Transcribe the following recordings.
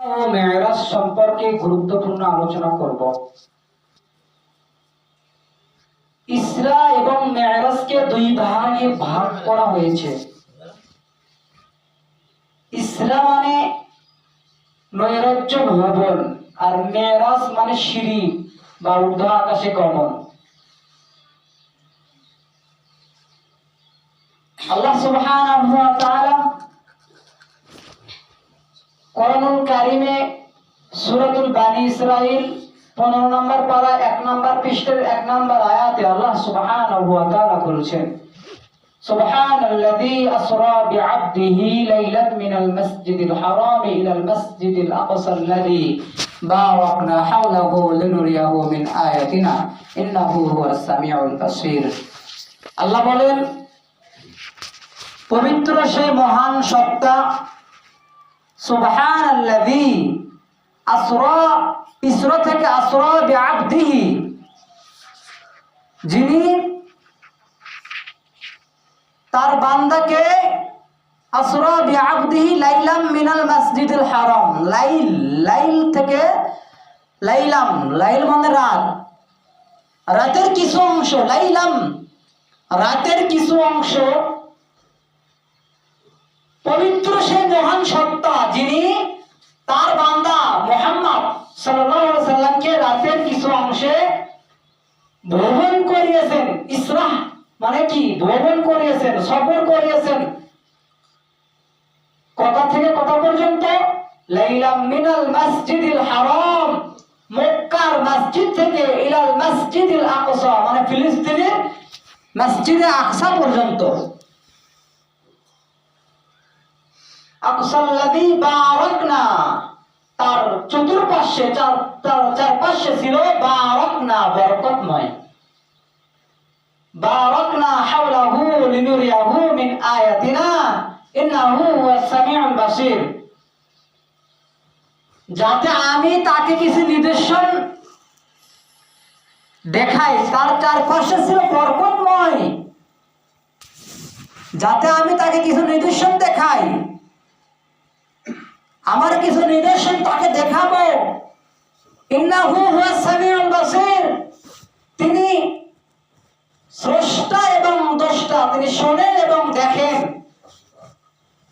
ও সম্পর্কে গুরুত্বপূর্ণ আলোচনা করব। ইসরা এবং মেয়েরাজকে দুই ভাগে ভাগ করা হয়েছে। ইসরা মানে নৈরাজ্য ভবন আর মেয়েরাজ মানে সিঁড়ি বা ঊর্ধ্ব আকাশে গমন। আল্লাহ সুবহানাহু ওয়া তাআলা কোরআনুল কারিমে সূরাতুল বানি ইসরাইল 15 নম্বর পারা এক নম্বর পৃষ্ঠের এক নম্বর আয়াতে আল্লাহ সুবহানাহু ওয়া তাআলা বলেছেন سبحان الذي أسرى بعبده ليلا من المسجد الحرام إلى المسجد الأقصى الذي باركنا حوله لنريه من آياتنا إنه هو السميع البصير আল্লাহ বলেন পবিত্র সেই মহান সত্তা সুবহান আল্লাযী আসরা থেকে আসরা বিআবদিহি। যিনি তার বান্দাকে আসরা বিআবদিহি লাইলাম মিনাল মসজিদুল হারাম, লাইল লাইল থেকে লাইলাম, লাইল মানে রাত। রাতের কিছু অংশ, লাইলাম, রাতের কিছু অংশ পবিত্র সেই মহান সত্তা যিনি তার বান্দা মোহাম্মদ সাল্লামকে রাতের কিছু অংশে ভ্রমণ করিয়েছেন, ইসরাহ মানে কি? ভ্রমণ করিয়েছেন, সফর করিয়েছেন। কথা থেকে কথা পর্যন্ত? লাইলাম মিনাল মসজিদিল হারাম, মক্কার মসজিদ থেকে ইলাল মসজিদিল আকসা মানে ফিলিস্তিনের মসজিদে আকসা পর্যন্ত। তার চতুর্পাশে, চার তার চারপাশে ছিল বারাকনা, বরকতময়। বারাকনা হাওলাহু লিনুরিয়াহু মিন আয়াতিনা, ইন্নাহু যাতে আমি তাকে কিছু নিদর্শন দেখাই, তার চারপাশে ছিল বরকতময়। যাতে আমি তাকে কিছু নিদর্শন দেখাই। আমার কিছু নিদর্শন তাকে দেখাবো। তিনি স্রষ্টা এবং দ্রষ্টা, তিনি শোনেন এবং দেখেন।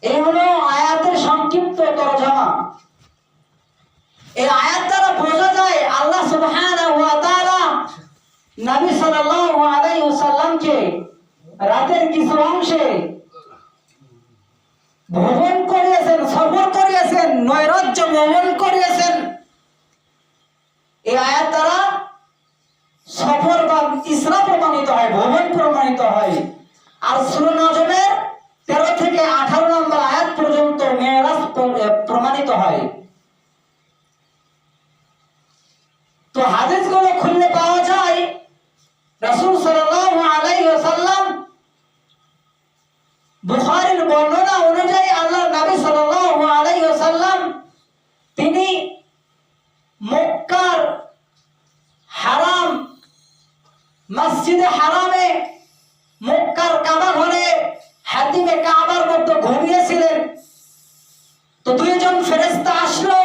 এই হলো আয়াতের সংক্ষিপ্ত তরজমা। এই আয়াত দ্বারা বোঝা যায় আল্লাহ তাআলা নবী আলাইহি ওয়াসাল্লামকে রাতের কিছু অংশে ভ্রমণ করিয়েছেন, সফর করিয়েছেন, নৈরাজ্য ভ্রমণ করিয়েছেন। এই আয়াত দ্বারা সফর বা ইসরা প্রমাণিত হয়, ভ্রমণ প্রমাণিত হয়। আর সুর তেরো থেকে আঠারো নম্বর আয়াত পর্যন্ত মেয়েরাজ প্রমাণিত হয়। তো হাদিসগুলো খুললে পাওয়া যায়, রসুল সাল্লাল্লাহু আলাইহি ওয়াসাল্লাম বুখারীর বর্ণনা অনুযায়ী আল্লাহ নবী সাল্লাল্লাহু আলাইহি ওয়াসাল্লাম তিনি মক্কার হারাম মসজিদে হারামে, মক্কার কাবা ঘরে হাতিমে কাবার মধ্যে ঘুমিয়েছিলেন। তো দুইজন ফেরেশতা আসলো।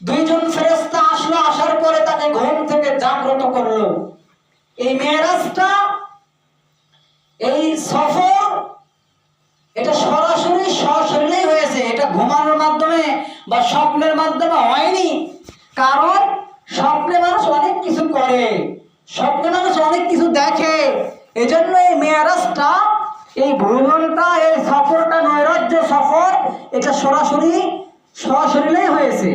দুইজন ফেরেশতা আসলো, আসার পরে তাকে ঘুম থেকে জাগ্রত করল। এই মেয়েরাজটা, এই সফর, এটা সরাসরি সশরীরেই হয়েছে। এটা ঘুমানোর মাধ্যমে বা স্বপ্নের মাধ্যমে হয়নি। কারণ স্বপ্নে মানুষ অনেক কিছু করে। স্বপ্নে দেখে। এজন্য এই মেয়ারাজটা এই ভ্রমণটা এই সফরটা, নৈরাজ্য সফর, এটা সরাসরি সশরীরেই হয়েছে।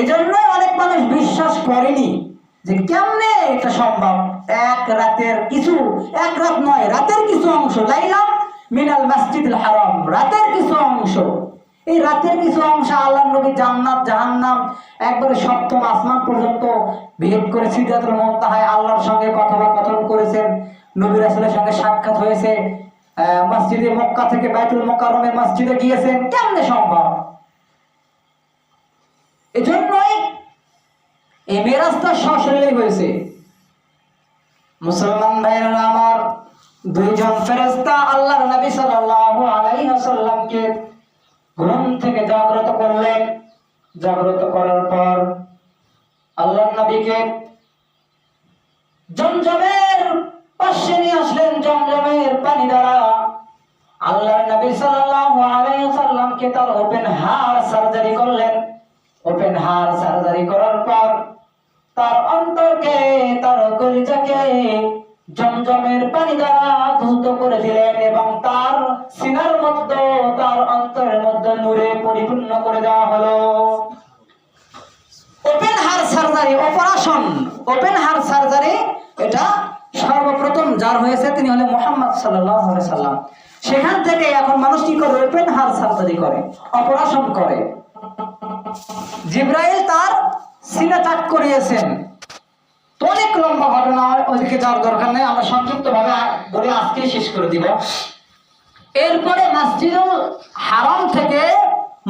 এজন্যই অনেক মানুষ বিশ্বাস করেনি যে কেমনে এটা সম্ভব। এক রাতের কিছু, এক রাত নয়, রাতের কিছু অংশ লাইলাম মিনাল মসজিদুল হারাম, রাতের কিছু অংশ। এই রাতের কিছু অংশ আল্লাহ নবী জান্নাত, জাহান্নাম, একবারে সপ্তম আসমান পর্যন্ত ভেদ করে সিদ্ধাতুল মুনতাহায় আল্লাহর সঙ্গে কথোপকথন করেছেন। নবী রাসূলের সঙ্গে সাক্ষাৎ হয়েছে। মসজিদে মক্কা থেকে বাইতুল মোকাররমের মসজিদে গিয়েছেন। কেমনে সম্ভব? এজন্যই এই মেরাজটা সশরীরে হয়েছে। মুসলমান ভাইয়েরা আমার দুইজন ফেরেশতা আল্লাহর নবী সাল্লাল্লাহু আলাইহি ওয়াসাল্লামকে ঘুম থেকে জাগ্রত করলেন জাগ্রত করার পর আল্লাহ নবীকে জমজমের পাশে নিয়ে আসলেন, জমজমের পানি দ্বারা। আল্লাহ নবী সাল্লাল্লাহু আলাইহি ওয়াসাল্লামকে তার ওপেন হার্ট সার্জারি করলেন। ওপেন হার্ট সার্জারি করার পর তার অন্তরকে, তার কলিজাকে জমজমের পানি দ্বারা ধৌত করে দিলেন এবং তার সিনার মধ্যে, তার অন্তরের মধ্যে নূরে পরিপূর্ণ করে দেওয়া হলো। Open heart surgery operation open heart surgery এটা সর্বপ্রথম যার হয়েছে তিনি হলেন মোহাম্মদ আলাইহি সাল্লাম। সেখান থেকে এখন মানুষ কি করে? ওপেন হার সার্জারি করে অপারেশন করে। জিব্রাইল তার সিনা চাক করিয়েছেন। অনেক লম্বা ঘটনা ওইদিকে যাওয়ার দরকার নেই, আমরা সংক্ষিপ্ত ভাবে বলে আজকে শেষ করে দিব। এরপরে মসজিদুল হারাম থেকে,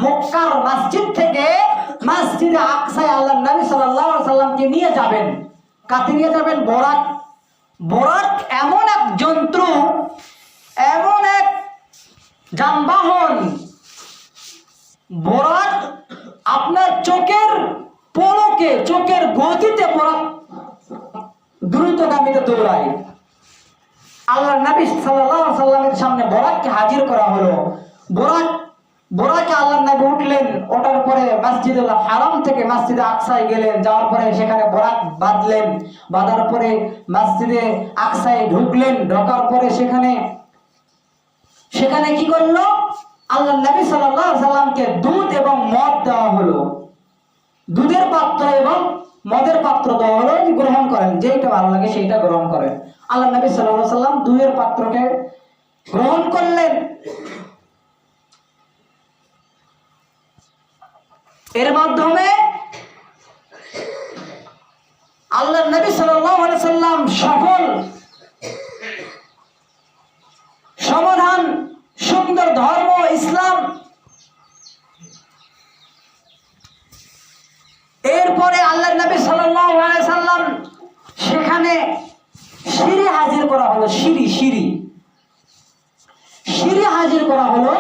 মক্কার মসজিদ থেকে মসজিদে আকসায় আল্লাহ নবী আলাইহি সাল্লামকে নিয়ে যাবেন। কাতে নিয়ে যাবেন? বরাক। বরাক এমন এক যন্ত্র, এমন এক যানবাহন। বরাক আপনার চোখের পলকে, চোখের গতিতে বরাক দ্রুতগামীতে দৌড়ায়। আল্লাহ নবী আলাইহি সাল্লামের সামনে বরাককে হাজির করা হলো। বরাক বরাকে আল্লাহ নবী উঠলেন, ওঠার পরে মসজিদুল হারাম থেকে মসজিদে আকসায় গেলেন। যাওয়ার পরে সেখানে বরাক বাঁধলেন। বাঁধার পরে মসজিদে আকসায় ঢুকলেন। ঢোকার পরে সেখানে সেখানে কি করল? আল্লাহ নবী আলাইহি সাল্লামকে দুধ এবং মদ দেওয়া হলো। দুধের পাত্র এবং মদের পাত্র দেওয়া হলে গ্রহণ করেন যেটা ভালো লাগে সেইটা গ্রহণ করেন। আল্লাহ নবী সাল্লাল্লাহু সাল্লাম দুয়ের পাত্রকে গ্রহণ করলেন। এর মাধ্যমে আল্লাহ নবী সাল্লাম সফল সমাধান সুন্দর ধর্ম ইসলাম এরপরে আল্লাহ সাল্লাম, সেখানে সিঁড়ি হাজির করা হলো, সিঁড়ি সিঁড়ি। সিঁড়ি হাজির করা হলো,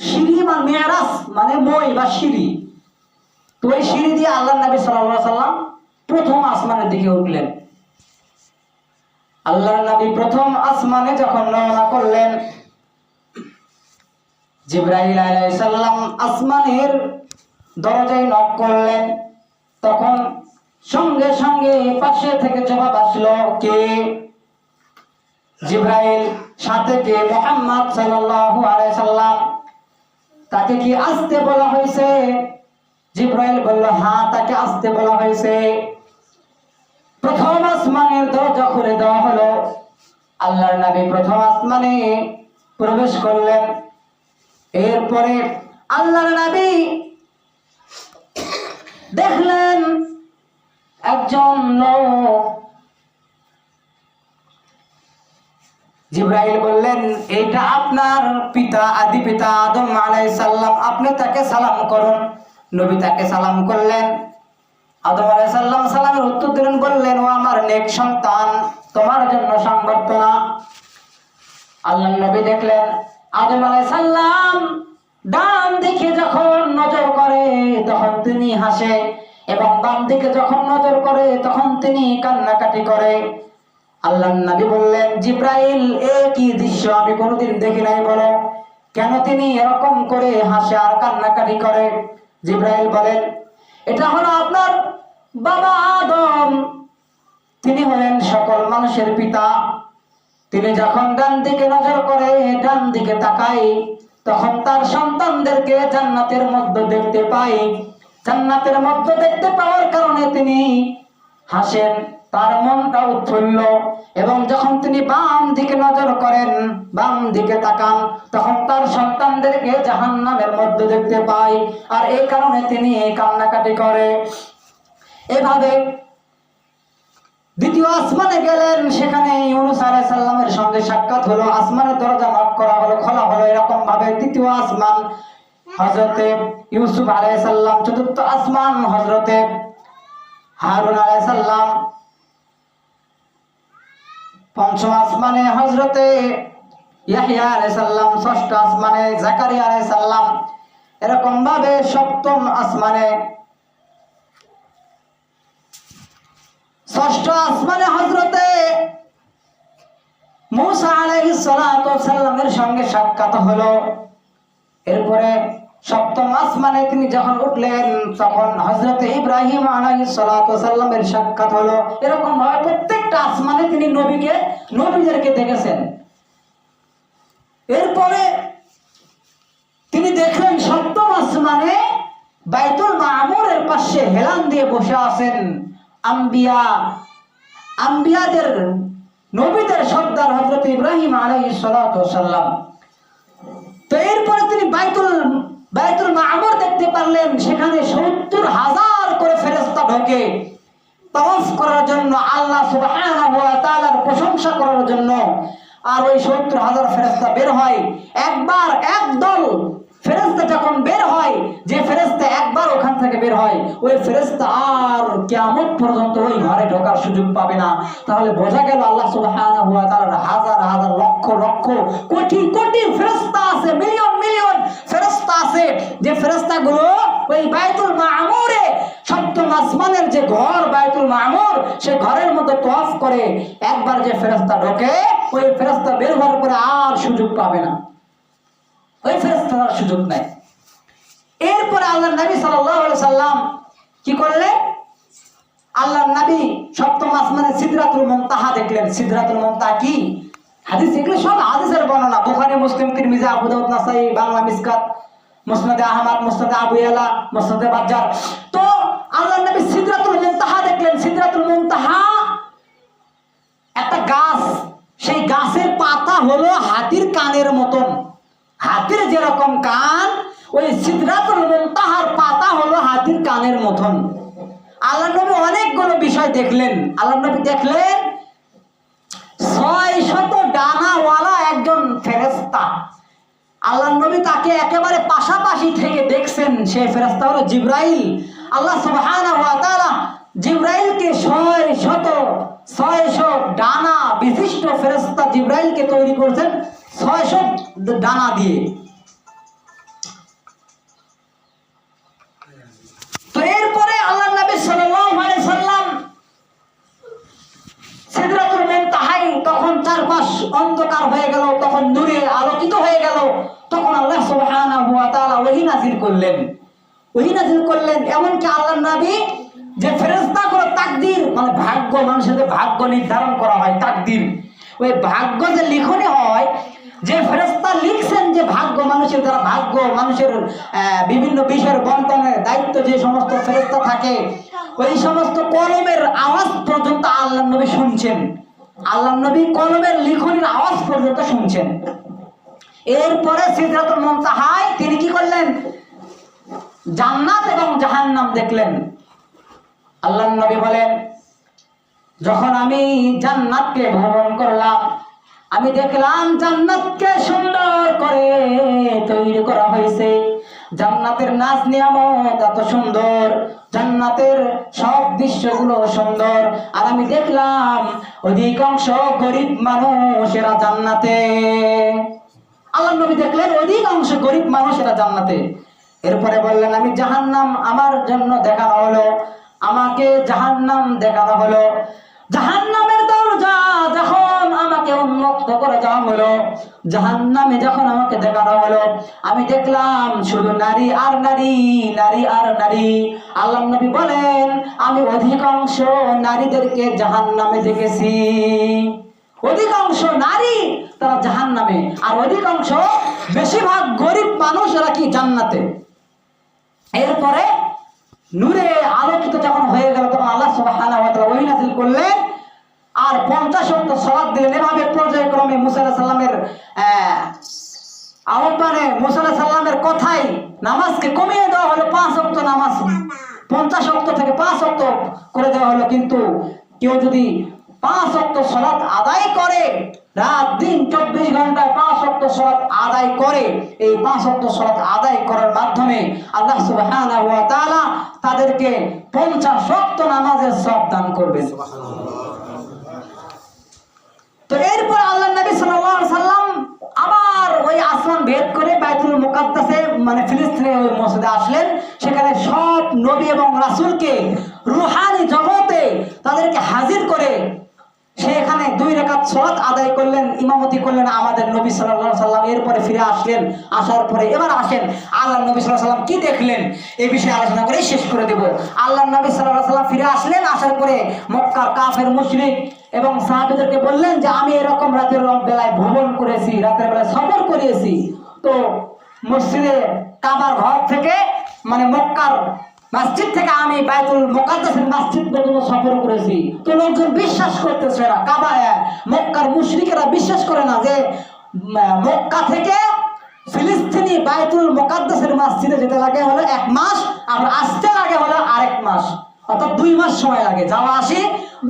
সিঁড়ি মানে মেয়ারাস মানে মই বা সিঁড়ি। তো ওই সিঁড়ি দিয়ে আল্লাহ নবী সাল্লাল্লাহু সাল্লাম প্রথম আসমানের দিকে উঠলেন। আল্লাহ নবী প্রথম আসমানে যখন রওনা করলেন, জিব্রাইল আলাইহিস সালাম আসমানের দরজায় নক করলেন। তখন সঙ্গে সঙ্গে পাশে থেকে জবাব আসলো কে? জিব্রাইল সাথে কে মোহাম্মদ সাল্লাল্লাহু আলাইহি সাল্লাম। তাকে কি আসতে বলা হয়েছে? জিব্রাইল বলল হ্যাঁ তাকে আসতে বলা হয়েছে। প্রথম আসমানের দরজা খুলে দেওয়া হলো। আল্লাহর নবী প্রথম আসমানে প্রবেশ করলেন। এরপরে আল্লাহর নবী দেখলেন একজন বললেন এটা আপনার পিতা, আদি পিতা আদম আলাইহিস সালাম, আপনি তাকে সালাম করুন। নবী তাকে সালাম করলেন। আদম আলাইহিস সালাম সালামের উত্তর দিলেন, বললেন, ও আমার নেক সন্তান, তোমার জন্য সংবর্ধনা। আল্লাহ নবী দেখলেন, আদম আলাইহিস সালাম ডান দিকে যখন নজর করে, তখন তিনি হাসে। এবং বাম দিকে যখন নজর করে, তখন তিনি কান্নাকাটি করে। আল্লাহ নবী বললেন, জিব্রাইল, এ কি দৃশ্য? আমি কোনোদিন দেখি নাই বলো। কেন তিনি এরকম করে হাসে আর কান্নাকাটি করে? জিব্রাইল বলেন, এটা হলো আপনার বাবা আদম। তিনি হলেন সকল মানুষের পিতা। তিনি যখন ডান দিকে নজর করে, ডান দিকে তাকায়, তখন তার সন্তানদেরকে জান্নাতের মধ্যে দেখতে পাই জান্নাতের মধ্যে দেখতে পাওয়ার কারণে তিনি হাসেন, তার মনটা উৎফুল্ল এবং যখন তিনি বাম দিকে নজর করেন, বাম দিকে তাকান, তখন তার সন্তানদেরকে জাহান্নামের মধ্যে দেখতে পাই আর এই কারণে তিনি কান্নাকাটি করে। এভাবে দ্বিতীয় আসমানে গেলেন, সেখানে ইউনুস আলাইহিস সালামের সঙ্গে সাক্ষাৎ হলো। আসমানের দরজা নক করা হলো, খোলা হলো। এরকম ভাবে তৃতীয় আসমান হযরতে ইউসুফ আলাইহিস সালাম, চতুর্থ আসমান হযরতে হারুন আলাইহিস সালাম, পঞ্চম আসমানে হযরতে ইয়াহইয়া আলাইহিস সালাম, ষষ্ঠ আসমানে জাকারিয়া আলাইহিস সালাম, এরকম ভাবে সপ্তম আসমানে, ষষ্ঠ আসমানে হজরতে মুসা আলাইহিস সালাতু সাল্লামের সঙ্গে সাক্ষাৎ হলো। এরপরে সপ্তম আসমানে তিনি যখন উঠলেন, তখন হজরত ইব্রাহিম আলাইহিস সালাতু সাল্লামের সাক্ষাৎ হলো। এরকম ভাবে প্রত্যেকটা আসমানে তিনি নবীকে, নবীদেরকে দেখেছেন। এরপরে তিনি দেখলেন সপ্তম আসমানে বাইতুল মামুরের পাশে হেলান দিয়ে বসে আছেন আম্বিয়া। আম্বিয়াদের, নবীদের সর্দার হজরত ইব্রাহিম আলাইহিস সালাতু সাল্লাম তো এরপরে তিনি বাইতুল বাইতুল মামুর দেখতে পারলেন, সেখানে সত্তর হাজার করে ফেরেস্তা ঢোকে। তাওয়াফ করার জন্য, আল্লাহ তাআলার প্রশংসা করার জন্য আর ওই সত্তর হাজার বের হয়। একবার একদল যখন বের হয়, যে ফেরেস্তা একবার ওখান থেকে বের হয়, ওই ফেরেস্তা আর কিয়ামত পর্যন্ত ওই ঘরে ঢোকার সুযোগ পাবে না। তাহলে বোঝা গেল আল্লাহ তাআলার হাজার হাজার লক্ষ লক্ষ, কোটি কোটি ফেরেস্তা আছে, মিলিয়ন মিলিয়ন ফেরেস্তা আছে যে ফেরেস্তাগুলো ওই বাইতুল মামুরে সপ্তম আসমানের যে ঘর, বাইতুল মামুর, সে ঘরের মধ্যে তওয়াফ করে। একবার যে ফেরেস্তা ঢোকে, ওই ফেরেস্তা বের হওয়ার পরে আর সুযোগ পাবে না। ওই ফেরেস্তার সুযোগ নাই। এরপরে আল্লাহ নবী আলাইহি সাল্লাম কি করলেন? আল্লাহ নবী সপ্তম আসমানে সিদরাতুল মুনতাহা দেখলেন। সিদরাতুল মমতা কি? হাদিস, এগুলো সব হাদিসের বর্ণনা। বুখারী, মুসলিম, তিরমিজি, আবু দাউদ, নাসাই, বাংলা, মিসকাত। মুসনাদে আহমদ, মুসনাদে আবু ইয়ালা, মুসনাদে বাজ্জার তো আল্লাহ নবী সিদরাতুল মুনতাহা দেখলেন। সিদরাতুল মুনতাহা একটা গাছ, সেই গাছের পাতা হলো হাতির কানের মতন। হাতির যেরকম কান, ওই সিদরাতুল মুনতাহার পাতা হলো হাতির কানের মতন। আল্লাহ নবী অনেকগুলো বিষয় দেখলেন। আল্লাহ নবী দেখলেন আল্লাহ নবী তাকে একেবারে পাশাপাশি থেকে দেখছেন সে ফেরেস্তা হলো জিব্রাইল। আল্লাহ সুবহানাহু ওয়া জিব্রাইলকে ছয় শত ছয়শো ডানা বিশিষ্ট ফেরেস্তা জিব্রাইলকে তৈরি করেছেন ছয়শো ডানা দিয়ে। তো এরপরে আল্লাহ নবী সাল্লাল্লাহু আলাইহি সাল্লাম সিদরাতুল মুনতাহাই তখন চারপাশ অন্ধকার হয়ে গেল, তখন নূরে আলোকিত হয়ে গেল। তখন আল্লাহ সুবহানাহু ওয়া তাআলা ওহী নাযিল করলেন। ওহী নাযিল করলেন এমনকি আল্লাহর নবী যে ফেরেশতাগুলো তাকদীর মানে ভাগ্য, মানুষের ভাগ্য নির্ধারণ করা হয়, তাকদীর। ওই ভাগ্য যে লিখনে হয়, যে ফেরেশতা লিখছেন যে ভাগ্য মানুষের দ্বারা, ভাগ্য মানুষের বিভিন্ন বিষয়ের বন্টনের দায়িত্ব যে সমস্ত ফেরেশতা থাকে, ওই সমস্ত কলমের আওয়াজ পর্যন্ত আল্লাহ নবী শুনছেন। আল্লাহ নবী কলমের লিখনের আওয়াজ পর্যন্ত শুনছেন। এরপরে সিদ্ধাতুল মুনতাহায় তিনি কি করলেন? জান্নাত এবং জাহান্নাম দেখলেন। আল্লাহ নবী বলেন, যখন আমি জান্নাতকে ভ্রমণ করলাম, আমি দেখলাম জান্নাতকে সুন্দর করে তৈরি করা হয়েছে। জান্নাতের নাচ নিয়ামত এত সুন্দর। জান্নাতের সব দৃশ্যগুলো সুন্দর। আর আমি দেখলাম অধিকাংশ গরিব মানুষেরা জান্নাতে। আল্লাহ নবী দেখলেন অধিকাংশ গরিব মানুষেরা জান্নাতে। এরপরে বললেন, আমি জাহান্নাম আমার জন্য দেখানো হলো। আমাকে জাহান্নাম দেখানো হলো। যখন আমাকে উন্মুক্ত করে দেওয়া হলো। জাহান্নামে যখন আমাকে দেখানো হলো, আমি দেখলাম শুধু নারী আর নারী নারী আর নারী। আল্লাহ নবী বলেন, আমি অধিকাংশ নারীদেরকে জাহান্নামে দেখেছি। অধিকাংশ নারী তারা জাহান নামে আর অধিকাংশ বেশিরভাগ গরিব মানুষ এরা কি জান্নাতে? এরপরে নূরে আলোকিত যখন হয়ে গেল, তখন আল্লাহ সব তাআলা ওহী নাযিল করলেন আর পঞ্চাশ অক্ট সালাত দিলেন। এভাবে পর্যায়ক্রমে মুসা আলাইহিস সালামের আহ, আহ্বানে মুসা আলাইহিস সালামের কথাই নামাজকে কমিয়ে দেওয়া হলো পাঁচ অক্ট নামাজ। পঞ্চাশ অক্ট থেকে পাঁচ অক্ট করে দেওয়া হলো কিন্তু কেউ যদি পাঁচ অক্ট সলাৎ আদায় করে রাত দিন চব্বিশ ঘন্টায় পাঁচ অক্ট সলাৎ আদায় করে এই পাঁচ অক্ট সলাৎ আদায় করার মাধ্যমে আল্লাহ তাআলা তাদেরকে পঞ্চাশ অক্ট নামাজের সব দান করবেন। তো এরপর আল্লাহ নবী সাল্লাম আবার ওই আসমান ভেদ করে বাইতুল মুকাদ্দাসে মানে ফিলিস্তিনে ওই মসজিদে আসলেন। সেখানে সব নবী এবং রাসুলকে রুহানি জগতে তাদেরকে হাজির করে সে এখানে দুই রেখাত সলাৎ আদায় করলেন, ইমামতি করলেন আমাদের নবী সাল্লাল্লাহু সাল্লাম এরপরে ফিরে আসলেন, আসার পরে এবার আসেন আল্লাহ নবী সাল্লাল্লাহু সাল্লাম কি দেখলেন? এই বিষয়ে আলোচনা করে শেষ করে দেব। আল্লাহ নবী সাল্লাল্লাহু সাল্লাম ফিরে আসলেন, আসার পরে মক্কার কাফের মুশরিক এবং সাহাবীদেরকে বললেন যে, আমি এরকম রাতের বেলায় ভ্রমণ করেছি, রাতের বেলায় সফর করিয়েছি। তো মসজিদে কাবার ঘর থেকে মানে মক্কার মসজিদ থেকে আমি বাইতুল মুকাদ্দাসের মসজিদ পর্যন্ত সফর করেছি। তো লোকজন বিশ্বাস করতেছে না কাবা মক্কার মুশরিকেরা বিশ্বাস করে না যে মক্কা থেকে ফিলিস্তিনি বাইতুল মুকাদ্দাসের মসজিদে যেতে লাগে হলো এক মাস, আর আসতে লাগে হলো আরেক মাস। অর্থাৎ দুই মাস সময় লাগে। যাওয়া আসি,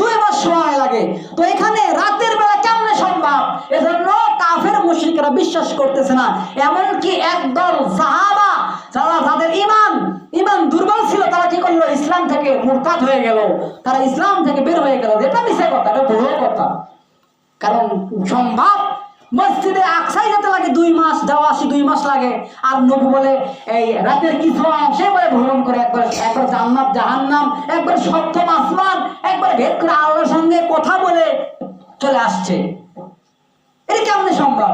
দুই মাস সময় লাগে। তো এখানে রাতের বেলা কেমনে সম্ভব? এজন্য কাফের মুশরিকরা বিশ্বাস করতেছে না। এমনকি একদল সাহাবা যারা তাদের ইমান ইমান দুর্বল ছিল তারা কি করল? ইসলাম থেকে মুরতাদ হয়ে গেল। তারা ইসলাম থেকে বের হয়ে গেল। এটা মিশে কথা এটা ভুল কথা। কারণ সম্ভব মসজিদে আকসাই যেতে লাগে দুই মাস যাওয়া আসি দুই মাস লাগে। আর নবী বলে এই রাতের কিছু অংশে বলে ভ্রমণ করে একবার একবার জান্নাত জাহান্নাম একবার সপ্তম আসমান একবার ভেদ করে আল্লাহর সঙ্গে কথা বলে চলে আসছে। এটা কেমনে সম্ভব?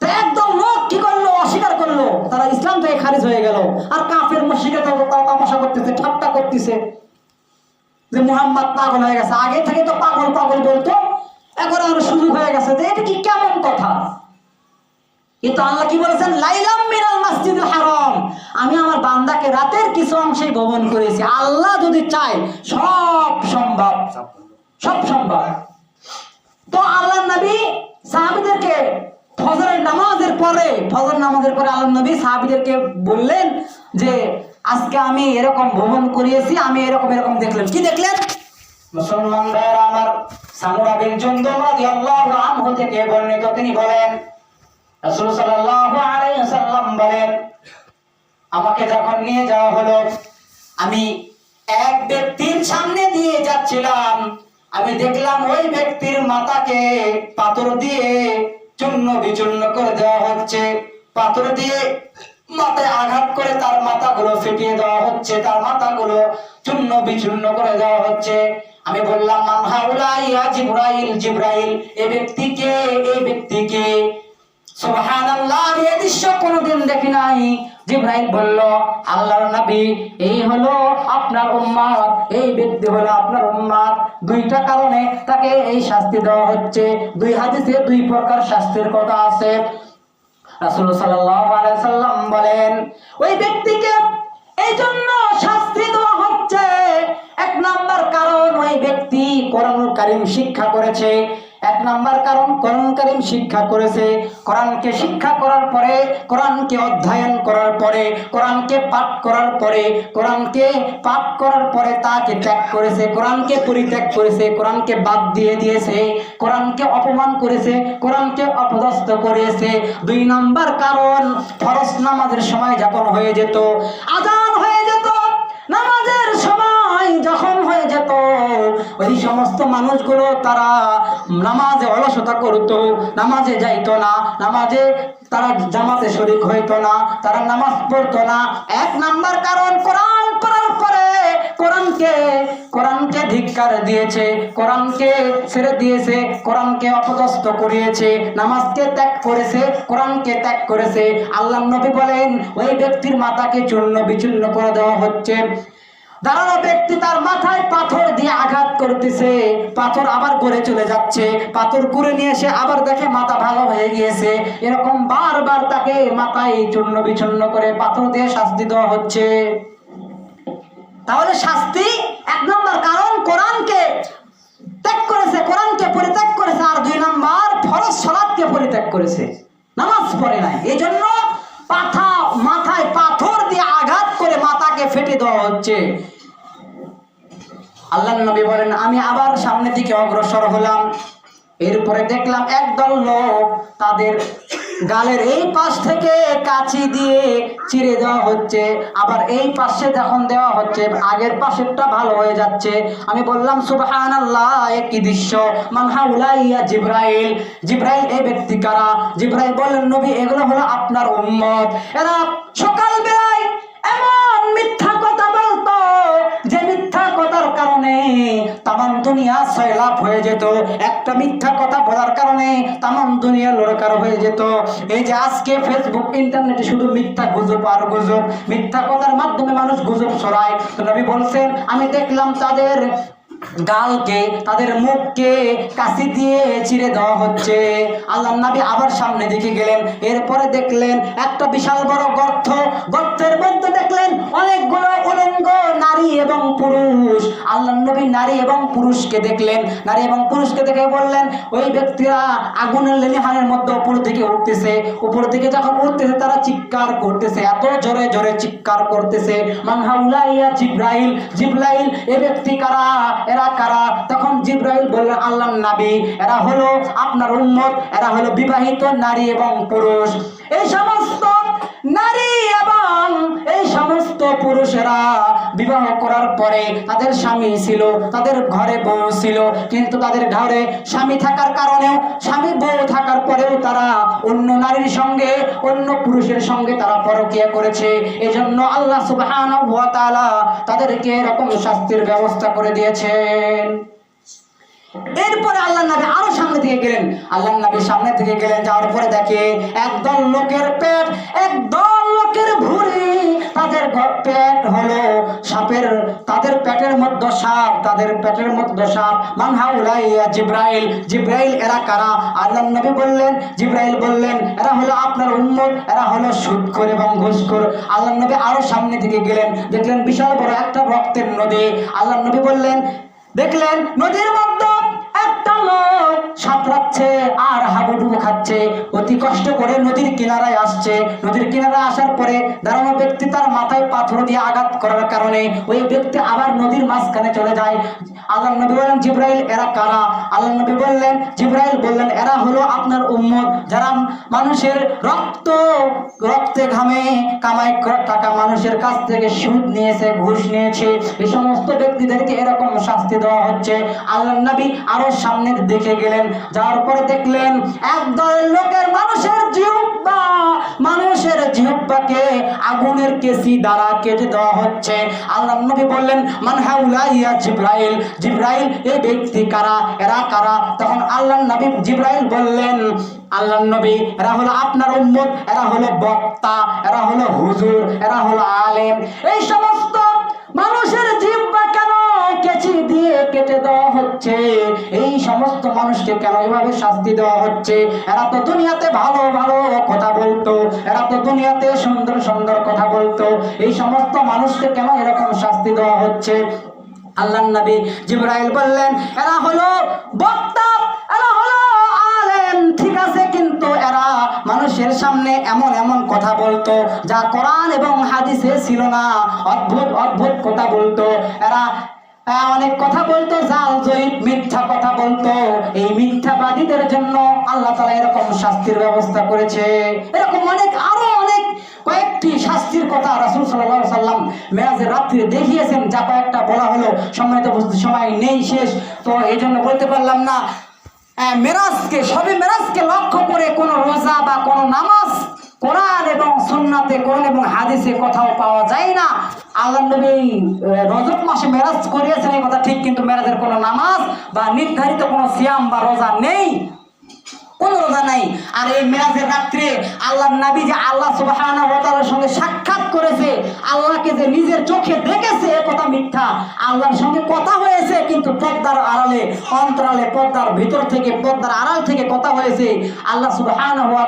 তো একদম লোক কি করল অস্বীকার করল, তারা ইসলাম থেকে খারিজ হয়ে গেল। আর কাফের মসজিদে তামাশা করতেছে, ঠাট্টা করতেছে। যে মুহাম্মদ পাগল হয়ে গেছে। আগে থেকে তো পাগল পাগল বলতো, এখন আর সুযোগ হয়ে গেছে যে এটা কি কেমন কথা? কিন্তু আল্লাহ কি বলেছেন? লাইলাম মিনাল মসজিদুল হারাম। আমি আমার বান্দাকে রাতের কিছু অংশে ভ্রমণ করেছি। আল্লাহ যদি চায়, সব সম্ভব। সব সম্ভব। তো আল্লাহ নবী সাহাবিদেরকে ফজরের নামাজের পরে ফজর নামাজের পরে আল্লাহ নবী সাহাবিদেরকে বললেন যে, আজকে আমি এরকম ভ্রমণ করিয়েছি, আমি এরকম এরকম দেখলেন কি দেখলেন? মুসলমান ভাইয়েরা আমার সামুরা বিন জুনদুব রাদিয়াল্লাহু আনহু থেকে বর্ণিত, তিনি বলেন, রাসূল সাল্লাল্লাহু আলাইহি ওয়াসাল্লাম বলেন, আমাকে যখন নিয়ে যাওয়া হলো, আমি এক ব্যক্তির সামনে দিয়ে যাচ্ছিলাম। আমি দেখলাম ওই ব্যক্তির মাথাকে পাথর দিয়ে চূর্ণ বিচূর্ণ করে দেওয়া হচ্ছে। পাথর দিয়ে মাথায় আঘাত করে তার মাথাগুলো ফেটিয়ে দেওয়া হচ্ছে। তার মাথাগুলো চূর্ণ বিচূর্ণ করে দেওয়া হচ্ছে। আমি বললাম, মান হাউলা ইয়া জিব্রাইল জিব্রাইল এই ব্যক্তিকে এই ব্যক্তিকে সুবহানাল্লাহ এই দৃশ্য কোনোদিন দেখি নাই। জিব্রাইল বলল, আল্লাহর নবী, এই হলো আপনার উম্মত, এই ব্যক্তি হলো আপনার উম্মত। দুইটা কারণে তাকে এই শাস্তি দেওয়া হচ্ছে। দুই হাদিসে দুই প্রকার শাস্তির কথা আছে। রাসূল সাল্লাল্লাহু আলাইহি সাল্লাম বলেন, ওই ব্যক্তিকে এই জন্য শাস্তি দেওয়া হচ্ছে। এক নাম্বার কারণ, ওই ব্যক্তি কোরআনুল কারীম শিক্ষা করেছে। এক নাম্বার কারণ, কোরআন কারীম শিক্ষা করেছে। কোরআনকে শিক্ষা করার পরে, কোরআনকে অধ্যয়ন করার পরে, কোরআনকে পাঠ করার পরে, কোরআনকে পাঠ করার পরে তাকে ত্যাগ করেছে, কোরআনকে পরিত্যাগ করেছে, কোরআনকে বাদ দিয়ে দিয়েছে, কোরআনকে অপমান করেছে, কোরআনকে অপদস্থ করেছে। দুই নাম্বার কারণ, ফরজ নামাজের সময় যখন হয়ে যেত, আজান হয়ে যেত, নামাজের সময় যখন হয়ে যেত। ওই সমস্ত মানুষগুলো তারা নামাজে অলসতা করতো, নামাজে যাইতো না, নামাজে তারা জামাতে শরিক হইতো না, তারা নামাজ পড়তো না। এক নাম্বার কারণ কোরআন পড়ার পরে কোরআনকে কোরআনকে ধিক্কার দিয়েছে, কোরআনকে ছেড়ে দিয়েছে, কোরআনকে অপদস্থ করিয়েছে, নামাজকে ত্যাগ করেছে, কোরআনকে ত্যাগ করেছে। আল্লাহ নবী বলেন, ওই ব্যক্তির মাথাকে চূর্ণ বিচূর্ণ করে দেওয়া হচ্ছে। দাঁড়ানো ব্যক্তি তার মাথায় পাথর দিয়ে আঘাত করতেছে। পাথর আবার করে চলে যাচ্ছে। পাথর করে নিয়ে এসে আবার দেখে মাথা ভালো হয়ে গিয়েছে। এরকম বারবার তাকে মাথায় চূর্ণ বিচূর্ণ করে পাথর দিয়ে শাস্তি দেওয়া হচ্ছে। তাহলে শাস্তি এক নম্বর কারণ কোরআনকে ত্যাগ করেছে, কোরআনকে পরিত্যাগ করেছে, আর দুই নম্বর ফরজ সালাদকে পরিত্যাগ করেছে। নামাজ পড়ে নাই। এই জন্য পাথা মাথায় পাথর দিয়ে আঘাত করে মাথাকে ফেটে দেওয়া হচ্ছে। আল্লাহ নবী বলেন, আমি আবার সামনের দিকে অগ্রসর হলাম। এরপরে দেখলাম একদল লোক তাদের গালের এই পাশ থেকে কাচি দিয়ে চিরে দেওয়া হচ্ছে। আবার এই পাশে যখন দেওয়া হচ্ছে, আগের পাশেরটা ভালো হয়ে যাচ্ছে। আমি বললাম সুবহান আল্লাহ একই দৃশ্য। মানহা উলাইয়া জিব্রাইল। জিব্রাইল এই ব্যক্তি কারা? জিব্রাইল বললেন, নবী, এগুলো হলো আপনার উম্মত। এরা সকাল বেলায় এমন মিথ্যা তামাম দুনিয়া সয়লাভ হয়ে যেত। একটা মিথ্যা কথা বলার কারণে তামাম দুনিয়া লড়কার হয়ে যেত। এই যে আজকে ফেসবুক ইন্টারনেটে শুধু মিথ্যা গুজব আর গুজব, মিথ্যা কথার মাধ্যমে মানুষ গুজব ছড়ায়। তো নবী বলছেন, আমি দেখলাম তাদের গালকে, তাদের মুখকে কাশি দিয়ে চিরে দেওয়া হচ্ছে। আল্লাহ নবী আবার সামনে দিকে গেলেন। এরপরে দেখলেন, একটা বিশাল বড় গর্ত। গর্তের মধ্যে দেখলেন, অনেকগুলো উলঙ্গ নারী এবং পুরুষ। আল্লাহ নবী নারী এবং পুরুষকে দেখলেন। নারী এবং পুরুষকে দেখে বললেন, ওই ব্যক্তিরা আগুনের লেলিহানের মধ্যে উপর দিকে উঠতেছে। উপর দিকে যখন উঠতেছে, তারা চিৎকার করতেছে, এত জোরে জোরে চিৎকার করতেছে। মানহাউলাইয়া জিব্রাইল জিব্রাইল, এ ব্যক্তি কারা? এরা কারা? তখন জিব্রাইল বললেন আল্লাহ নাবি, এরা হলো আপনার উম্মত, এরা হলো বিবাহিত নারী এবং পুরুষ। এই সমস্ত নারী এবং এই সমস্ত পুরুষেরা বিবাহ করার পরে তাদের স্বামী ছিল, তাদের ঘরে বউ ছিল, কিন্তু তাদের ঘরে স্বামী থাকার কারণেও স্বামী বউ থাকার পরেও তারা অন্য নারীর সঙ্গে, অন্য পুরুষের সঙ্গে তারা পরকিয়া করেছে। এজন্য আল্লাহ তাআলা তাদেরকে এরকম শাস্তির ব্যবস্থা করে দিয়েছেন। এরপরে আল্লাহ নবী আরও সামনে থেকে গেলেন। আল্লাহ নবী সামনে থেকে গেলেন, যাওয়ার পরে দেখে একদল লোকের পেট, একদল লোকের ভুঁড়ি, তাদের পেট হলো সাপের, তাদের পেটের মধ্যে সাপ, তাদের পেটের মধ্যে সাপ। মানহা উলাইয়া জিব্রাইল জিব্রাইল এরা কারা? আল্লাহ নবী বললেন, জিব্রাইল বললেন, এরা হলো আপনার উম্মত, এরা হলো সুদখোর এবং ঘুষখোর। আল্লাহ নবী আরও সামনে থেকে গেলেন, দেখলেন বিশাল বড় একটা রক্তের নদী। আল্লাহ নবী বললেন, দেখলেন নদীর মধ্যে একটা জিব্রাইল বললেন এরা হলো আপনার উম্মত। যারা মানুষের রক্ত, রক্তে ঘামে, কামাই টাকা মানুষের কাছ থেকে সুদ নিয়েছে, ঘুষ নিয়েছে। এই সমস্ত ব্যক্তিদেরকে এরকম শাস্তি দেওয়া হচ্ছে। আল্লাহ নবী আরও সামনের দিকে গেলেন যাওয়ার পরে দেখলেন একদল লোকের মানুষের জিহ্বা। মানুষের জিহ্বাকে আগুনের কেসি দ্বারা কেটে দেওয়া হচ্ছে। আল্লাহ নবী বললেন, মান হাউলাইয়া জিব্রাইল? জিব্রাইল এই ব্যক্তি কারা? এরা কারা? তখন আল্লাহ নবী জিব্রাইল বললেন, আল্লাহ নবী, এরা হলো আপনার উম্মত, এরা হলো বক্তা, এরা হলো হুজুর, এরা হলো আলেম। এই সমস্ত মানুষের জিহ্বা কেচি দিয়ে কেটে দেওয়া হচ্ছে। এই সমস্ত মানুষকে কেন এভাবে শাস্তি দেওয়া হচ্ছে? এরা তো দুনিয়াতে ভালো ভালো কথা বলতো। এরা তো দুনিয়াতে সুন্দর সুন্দর কথা বলতো। এই সমস্ত মানুষকে কেন এরকম শাস্তি দেওয়া হচ্ছে? আল্লাহ নবী জিব্রাইল বললেন, এরা হলো বক্তা, এরা হলো আলেম। ঠিক আছে, কিন্তু এরা মানুষের সামনে এমন এমন কথা বলতো, যা কোরআন এবং হাদিসে ছিল না। অদ্ভুত অদ্ভুত কথা বলতো। এরা অনেক কথা বলতো, জাল জয়ীব মিথ্যা কথা বলতো। এই মিথ্যাবাদীদের জন্য আল্লাহ তালা এরকম শাস্তির ব্যবস্থা করেছে। এরকম অনেক, আরও অনেক কয়েকটি শাস্তির কথা রাসুল সাল্লাহ সাল্লাম মেয়াজের রাত্রিরে দেখিয়েছেন, যা কয়েকটা বলা হলো। সময় তো সময় নেই শেষ। তো এই জন্য বলতে পারলাম না মেরাজকে, সবে মেরাজকে লক্ষ্য করে কোনো রোজা বা কোনো নামাজ কোরআন এবং সুন্নাতে কোরআন এবং হাদিসে কোথাও পাওয়া যায় না। আল্লাহ নবী রজব মাসে মেরাজ করিয়েছেন, এই কথা ঠিক, কিন্তু মেরাজের কোনো নামাজ বা নির্ধারিত কোনো সিয়াম বা রোজা নেই। কোন রোজা নাই। আর এই মেরাজের রাত্রে আল্লাহ নবী যে আল্লাহ সুবহানাহু ওয়া সঙ্গে সাক্ষাৎ করেছে, আল্লাহকে যে নিজের চোখে দেখেছে, এ কথা মিথ্যা। আল্লাহর সঙ্গে কথা হয়েছে, কিন্তু পর্দার আড়ালে, অন্তরালে, পর্দার ভিতর থেকে, পর্দার আড়াল থেকে কথা হয়েছে। আল্লাহ সুবহানাহু ওয়া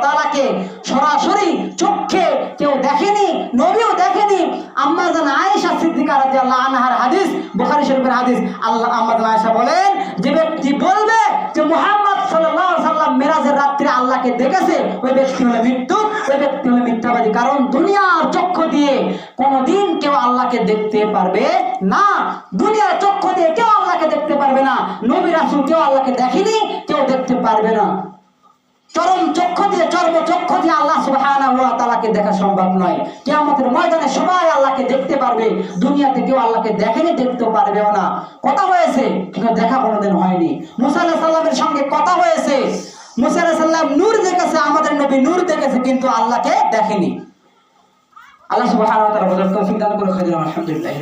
সরাসরি চোখে কেউ দেখেনি, নবীও দেখেনি। আম্মা জান আয়েশা সিদ্দিকা রাদিয়াল্লাহু আনহার হাদিস, বুখারী শরীফের হাদিস। আল্লাহ আম্মা জান আয়েশা বলেন, যে ব্যক্তি বলবে যে মোহাম্মদ আলাইহি সাল্লাম মেরাজের রাত্রে আল্লাহকে দেখেছে, ওই ব্যক্তি হলে মৃত্যু, ওই ব্যক্তি হলে মিথ্যাবাদী। কারণ দুনিয়ার চক্ষু দিয়ে কোনোদিন কেউ আল্লাহকে দেখতে পারবে না। দুনিয়ার চক্ষু দিয়ে কেউ আল্লাহকে দেখতে পারবে না। নবীর আসুন কেউ আল্লাহকে দেখেনি, কেউ দেখতে পারবে না। চরম চক্ষু দিয়ে, চর্ম চক্ষু দিয়ে আল্লাহ তালাকে দেখা সম্ভব নয়। কে আমাদের ময়দানে সবাই আল্লাহকে দেখতে পারবে। দুনিয়াতে কেউ আল্লাহকে দেখেনি দেখতে পারবেও না। কথা হয়েছে, কিন্তু দেখা কোনোদিন হয়নি। মুসাল্লাহ সাল্লামের সঙ্গে কথা হয়েছে। মুসার সাল্লাম নূর দেখেছে, আমাদের নবী নূর দেখেছে, কিন্তু আল্লাহকে দেখেনি। আল্লাহ সুবাহ বোঝার তৌফিক দান করে খাদির আলহামদুলিল্লাহ